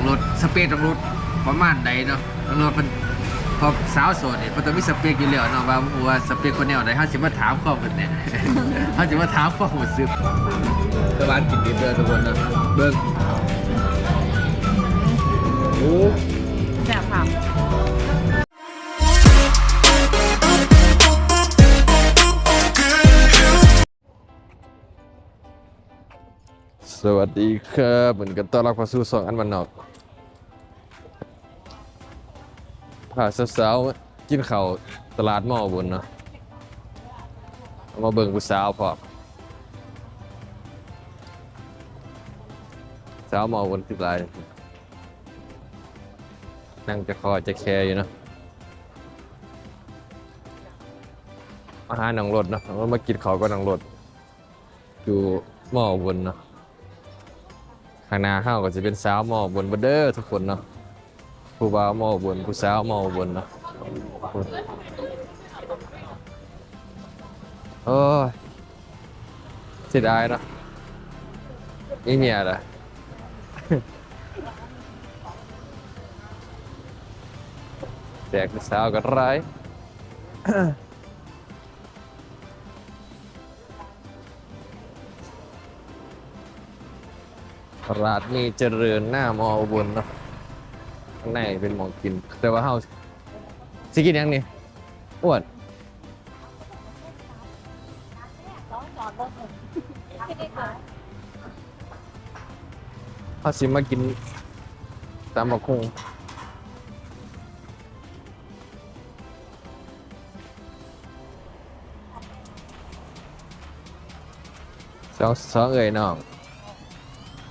ต้องรถสเปคต้องรถประมาณใดเนาะต้องรถมันพอสาวโสดเนี่ยมันต้องมีสเปคอยู่แล้วเนาะว่าว่าสเปคคนแนวใดเฮาสิมาถามข้อมูลเนี่ยเฮาสิมาถามข้อมูลซึกตลาดกินดีเด้อทุกคนเนาะเบิ่งโอ้แซ่บค่ะสวัสดีครับเหมือนกันต้อนรับเข้าสู่สองอันวันนอก พาสาวๆกินข้าวตลาดหม้อบนเนาะเอามาเบิ่งผู้สาวพร้อมสาวหม้อบนคือหลายนั่งจะคอยจะแคร์อยู่เนาะมาหาหนังรถเนาะมากินข้าวก็นังรถอยู่หม้อบนเนาะข้างหน้าเฮาก็จะเป็นสาวหมอบนบเด้อทุกคนเนาะ ผู้บ่าวมอบนผู้สาวมอบนเนาะโอ้ยเสียดายเนาะนี่เมียละแตกเป็นสาวกันไรตลาดนี่เจริญหน้ามออุบลเนาะ ข้างในเป็นหมองกิน แต่ว่าเฮาสิกินยังนี่อ้วนเฮาสิมากินตามบักคุงสองสองเอ่ยน้อง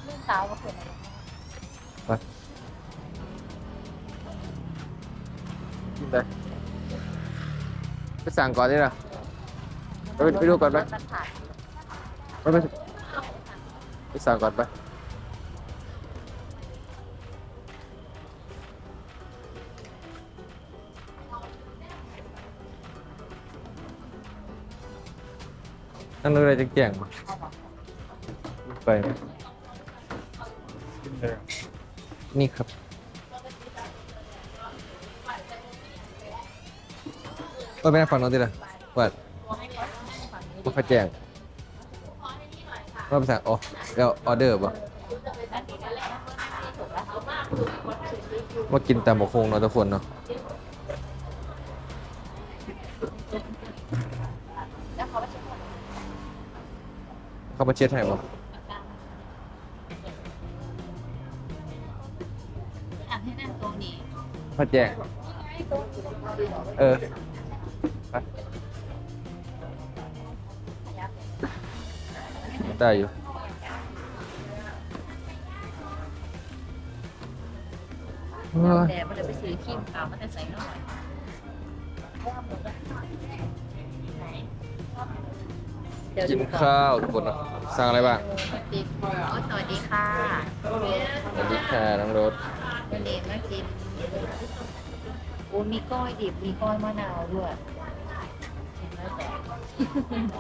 รุ่นสาวก็คือกิน สั่งก่อนดิล่ะไปไปดูก่อนไปมันผ่านไปไปไปสั่งก่อนไปนั่งดูอะไรจะแก่งมาไป นี่ครับ เออไปนั่งฝั่งโน้นดิล่ะว่าบุฟเฟ่แจงว่าภาษาอ๋อแล้วออเดอร์ป่ะมากินตามบกคงเนาะทุกคนเนาะแล้วเขาไปเช็คเข้ามาเช็ดให้ป่ะอ่านให้นั่งตรงนี้พระแจงเออ ไปได้อยู่เฮ้ยแต่มันจะไปซื้อครีมขาวมันจะใส่หน่อยเดี๋ยวกิดูนก่อนข้าวทุกคนเนาะสั่งอะไรบ้างติดโอ้สวัสดีค่ะสวัสดีค่ะน้องรถวันนี้มากินโอ้มีก้อยดิบมีก้อยมะนาวด้วย เห็นไหมแต่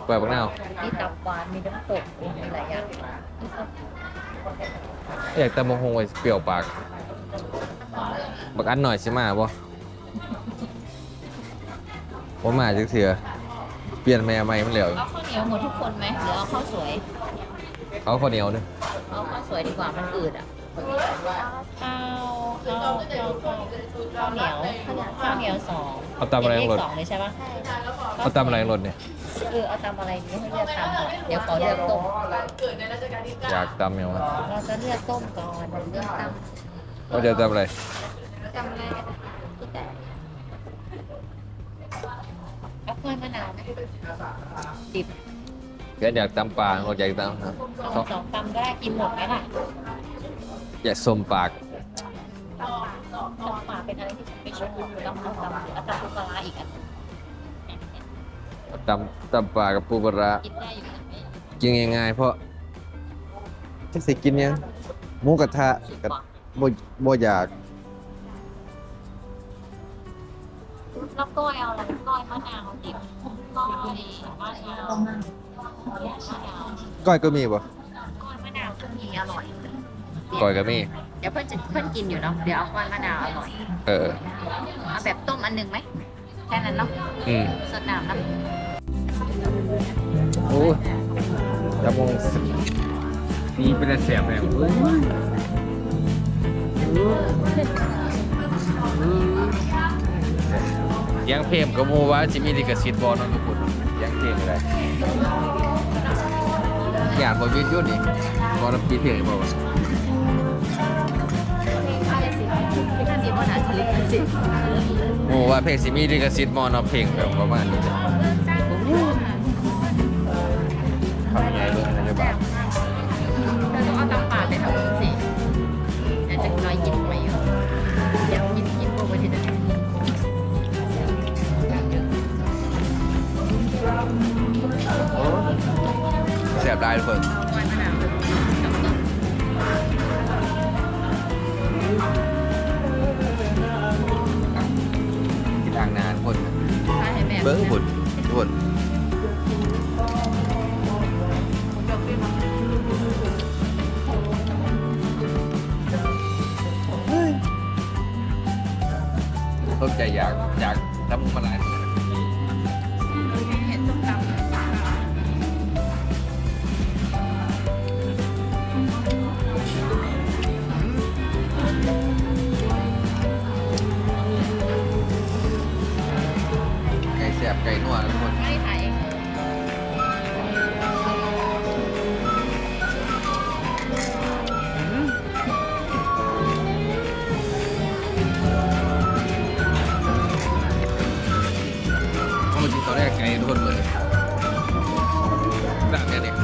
เปิดบักหน้าวมีตับหวานมีน้ำตกมีหลายอย่างอยากตำมงคงไว้เปรี้ยวปาก บักอันหน่อยสิมาบ่ผมมาจักเถื่อเปลี่ยนแม่ใหม่มันแล้วเอาข้าวเหนียวหมดทุกคนไหมหรือเอาข้าวสวย เอาข้าวเหนียวนึงเอาข้าวสวยดีกว่ามันอืดอะข้าวข้าวข้าวข้าวข้าวเหนียวข้าวเหนียวสองเอาตำอะไรเป็นรเลถขสองเลยใช่ปะ เอาตำอะไรรถเนี่ย เออเอาตำอะไรดีให้เลือกตำก่อนเดี๋ยวขอเลือกต้มอยากตำยังวะเราจะเลือกต้มก่อนเลือกตำว่าจะตำอะไรตำอะไรก็ได้เอากล้วยมะนาวไหมดิบแกอยากตำปลาเขาอยากตำครับสองสองตำก็ได้กินหมดไหมล่ะอยากสมปาก ตำป่าเป็นอะไรที่ฉันไม่ชอบตำเอาตำเอาตำปูปลาร้าอีกอัน ตำตำปลากับปูปลาร้ากินได้อยู่นะกินง่ายๆเพราะจะสิกินยังหมูกระทะกับบ่บ่อยากแล้วก้อยเอาอะไรก้อยมะนาวดิบก้อยมะนาวมะนาวก้อยก็มีบ่ก้อยมะนาวก็มีอร่อยก่อยก็มี เดี๋ยวเพื่อนจะเพื่อนกินอยู่เนาะเดี๋ยวเอาก้อนมะนาวอร่อยเออเอาแบบต้มอันหนึงไหม แค่นั้นเนาะอืมสดน้ำนะโอ้ยจะมองสีเป็นเสียบเลยยังเพลงก็มูว่าจิมีลิขสิทธิ์บอลนาะทุกคนยังเพลงอะไรอยากบอวิดอยุ่นอีกบอลปีเพลงบอกว่า ท่านดีบนหาชลิกสิโอ้ว่าเพลงสิมีลิขสิทธิ์มอนเอาเพลงแบบประมาณนี้เลยทำยังไงเรื่องอะไรบ้างเราต้องเอาตำป่าไปทำสิเดี๋ยวจะน้อยกินไปอยู่เดี๋ยวกินกินโบไปทีเดียวแสบได้ทุกคน ถ้าใก่แสบไก่นัวนะทุกคนไม่ได้ถ่ายเองเพราะมันกินตอนแรกไก่ทุกคนเลยแบบเนี้ยเนี่ย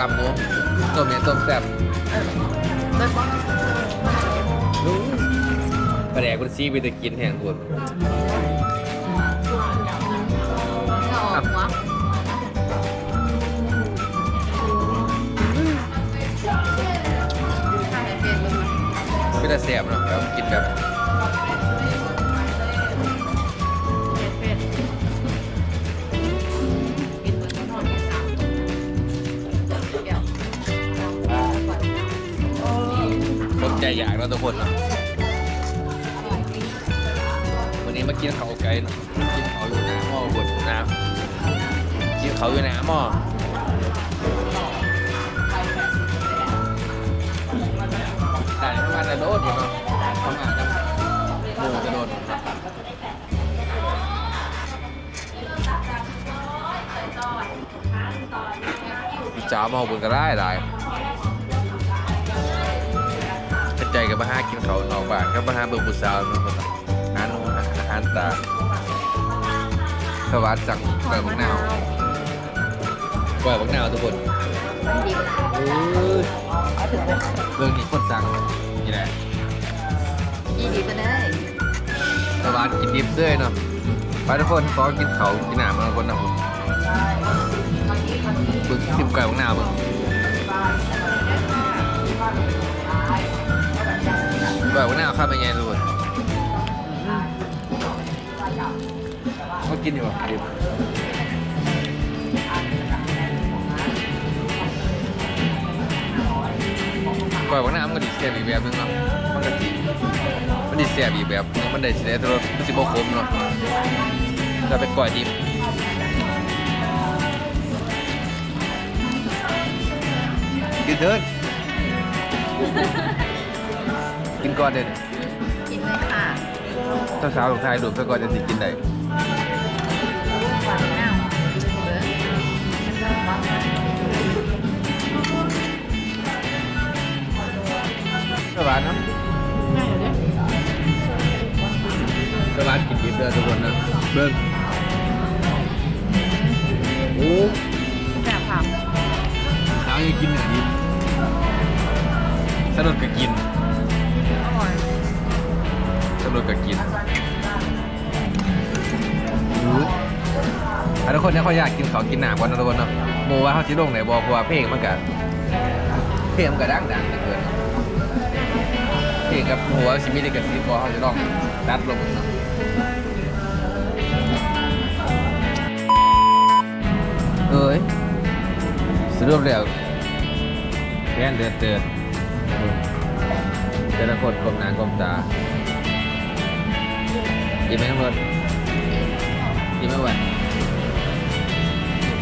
ลำหมูต้มเนี่ยต้มแซ่บเบิร์ดบอสปลาแดกมันซีไปแต่กินแห้งทุกคน ไม่ได้แซ่บเนาะแบบกินแบบต้มใจอยากแล้วทุกคนเนาะวันนี้มากินเขาไก่เนาะกินเขาอยู่น้ำหม้อบนน้ำกินเขาอยู่น้ำหม้อ จ้าหม้อบนก็ได้ได้กระจายกับมาหากินเขาวนอกบ้านกับมาหาเบิ่งผู้สาวเนาะคนละหาหนูหาอาหารตาสวัสดสั่งกล้วยบักนาวกล้วยบักนาวทุกคนเอ้ยเรื่องนี้คนสั่งนี่แหละยี่ดีไปเลยสวัสดกินดิบด้วยเนาะไปทุกคนขอกินเขาวกินหนามมาทุกคนนะผม บิ่งกินกล้วยบักนาบิ่งกล้วยบักนาข้ามไปไงทุกก็กินอยู่ป่ะดิบก่อยบางน้ำมันก็ดีเสียบอีกแบบนึงเนาะมันก็ดีมันดีเสียบอีกแบบมันได้เสียตัวมันสิบโคมเนาะจะเป็นก่อยดิบ กินเถินกินก่อนเด่นกินเลยค่ะเช้าเช้าๆลงท้ายดูดซะก่อนจะสิกินได้วางหน้าเบิร์ดสวัสดีเนาะสวัสดีกินดิบเด้อทุกคนนะเบิ้งโอ้แซ่บค่ะสาวยังกินเหนือดิบ สนุกกับกิน อร่อยสนุกกับกินอะทุกคนเนี่ยเขาอยากกินเขาวกินหนามกันนะทุกคนเนาะโมว่าเขาชิลงไหนบอกว่าเพลงมันกะเพลงมันกะดังดังเหลือเกินเพลงกับหัวชิมิได้กับซีบอเขาจะต้องดัดลงเนาะเอ้ยสรุปแล้วแว่นเดือดเตือน แต่ละคนกลมหนากลมตากินไหมน้ำรถกินไหมวัน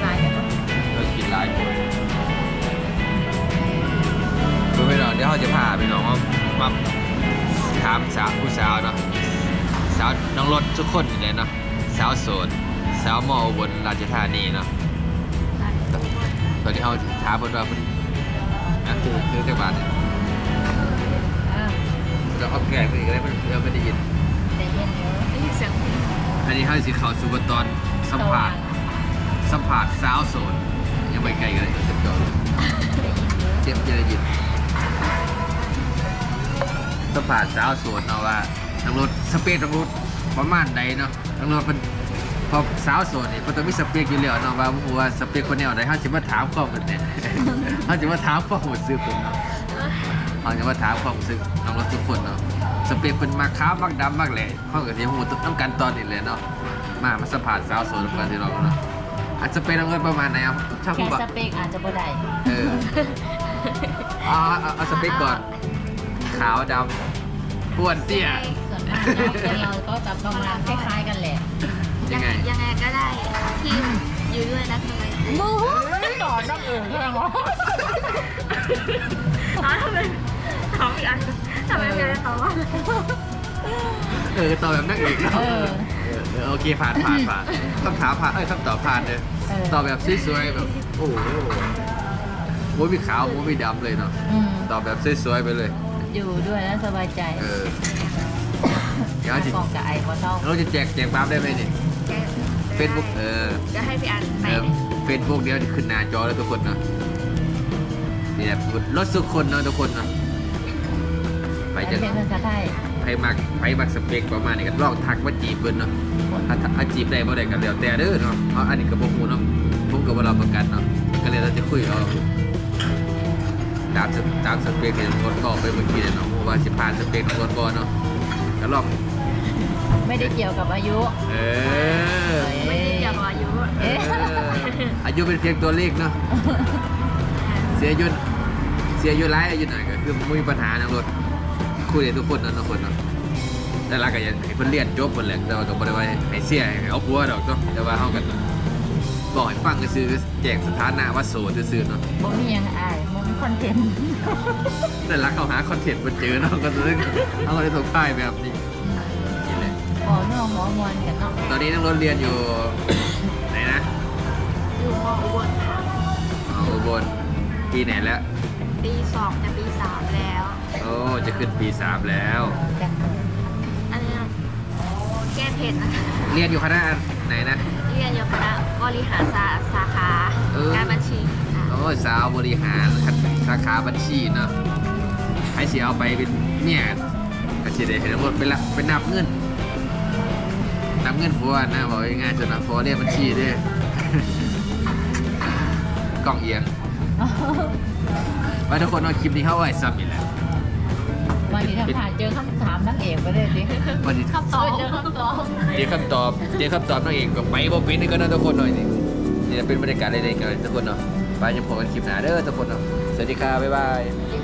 ลายกันปะเรากินหลายคนคุณพี่น้องเดี๋ยวเขาจะพาพี่น้องมามาถามสาวผู้สาวเนาะสาวน้องรถทุกคนเลยเนาะสาวโสดสาวมอบนราชธานีเนาะตอนนี้เขาถามเพิ่นว่าพิ่นนั่นคือคือจังหวัดเนี่ย เราเอาแก่ไปอีกแล้วมันเราไม่ได้ยิน แต่เย็นเยอะได้ยินเสียงอันนี้เขาสิเขาสู่บนตอนสัมผัสสัมผัสสาวโสดยังไม่ไกลกันเลยจะจอดได้ยินเยอะเจ็บจะได้ยินสัมผัสสาวโสดเนาะว่าทางรถสเปคทางรถประมาณใดเนาะทางรถมันพอสาวโสดนี่มันต้องมีสเปคอยู่แล้วเนาะว่าผมว่าสเปคคนแนวไหนเขาจะมาถามความเป็นเนี่ยเขาจะมาถามความรู้สึกผมเนาะ เขาจะมาถามความรู้สึกน้องรถทุกคนเนาะสเปคเป็นมาขาวมักดำมักแหล่เขาก็จะหูต้องกันตอนนี้เลยเนาะมามาสัมผัสสาวโสดกันที่เราเนาะอาจจะเป็นน้องรถประมาณไหนครับถ้าผแค่มบอกสเปกอาจจะบ่ได้เออเอาเอาเอาสเปคก่อนขาวดำอ้วนเตี้ย ส่วนมากเนาะคนเราก็จะประมาณคล้ายๆกันแหละยังไง ยังไงก็ได้ที่อยู่ด้วยแล้วทำไมมูต่อนักเอ๋ยใช่ไหมอ๋อทำไม เขาอีกอันทำไมไม่ได้เขาว่าเออตอบแบบนักเอกเนาะเออเออเออโอเคผ่านผ่านผ่านคำถามผ่านเอ้ยคำตอบผ่านเลยเออ ตอบแบบสวยๆแบบโอ้โหโมมีขาวโมมีดำเลยเนาะอืมตอบแบบสวยๆไปเลย อยู่ด้วยแล้วสบายใจเออเดี๋ยวจะกองกับไอ้พอเท่าเราจะแจกแจกบัฟได้ไหมนี่เฟซบุ๊กเออจะให้พี่อันไปเออเฟซบุ๊กเดี๋ยวจะขึ้นหน้าจอแล้วทุกคนเนาะนี่แหละรถสุกคนเนาะทุกคนเนาะ ไปไปจะเป็นภาษาไทยใครมักใครมักสเปคประมาณนี้ก็ลองทักมาจีบเพิ่นเนาะถ้าถ้าจีบได้บ่ได้ก็แล้วแต่เด้อเนาะเพราะอันนี้ก็บ่ฮู้เนาะผมก็บ่รับประกันเนาะก็เลยเราจะคุยเอาตามสตามสเปคที่รถก็ไปเมื่อกี้เนี่ยเนาะว่าสิผ่านสเปคของรถบ่เนาะก็ลองไม่ได้เกี่ยวกับอายุ เออ ไม่ได้เกี่ยวกับอายุเอออายุเป็นเพียงตัวเลขเนาะ เสียอายุเสียอายุร้ายอายุหน่อยก็คือบ่มีปัญหาทางรถ คุยได้ทุกคนเนาะทุกคนเนาะแต่ละก็อยังให้เพิ่นเรียนจบเพิ่นแหละแต่ว่าก็บ่ได้ว่าให้เสียให้เอาผัวดอกเนาะแต่ว่าเฮาก็บอกให้ฟังซื่อๆแจ้งสถานะว่าโสดซื่อๆเนาะบ่มีหยังอายบ่มีคอนเทนต์แต่ละเขาหาคอนเทนต์บ่เจอเนาะก็เลยเอาเลยถูกป้ายแบบนี้นี่แหละหมอเนื้อหมอมวนกันเนาะตอนนี้นักรถเรียนอยู่ไหนนะอยู่มอุบลค่ะอ๋ออุบลปีไหนแล้วปีสองจะปีสามแล้ว โอ้จะขึ้นปีสามแล้วกันอันนี้แก้เผ็ดนะคะ เรียนอยู่คณะไหนนะ เรียนอยู่คณะบริหารสาสาขาเออ การบัญชีค่ะโอ้สาวบริหารสาขาบัญชีเนาะให้สิเอาไปเป็นเนี่ยก็สิได้ให้นักรถไปละไปนับเงินนับเงินผัวนะบอกง่ายๆจนนะผัวเรียกบัญชีด้วย กล่องเอียง ไว้ทุกคนว่าคลิปนี้เข้าไว้ซับอีกแล้ววันนี้ถ้าผ่านเจอคำถามนักเอกไปเลยดิวันนี้คำตอบเจอคำตอบเจอคำตอบเจอคำตอบนั่นเองก็ไปบ่เป็นนี่ก็นะทุกคนหน่อยนี่นี่เป็นบรรยากาศเล็กๆกันทุกคนเนาะไปจะพบกันคลิปหน้าเด้อทุกคนเนาะสวัสดีครับบ๊ายบายสวัสดีค่ะ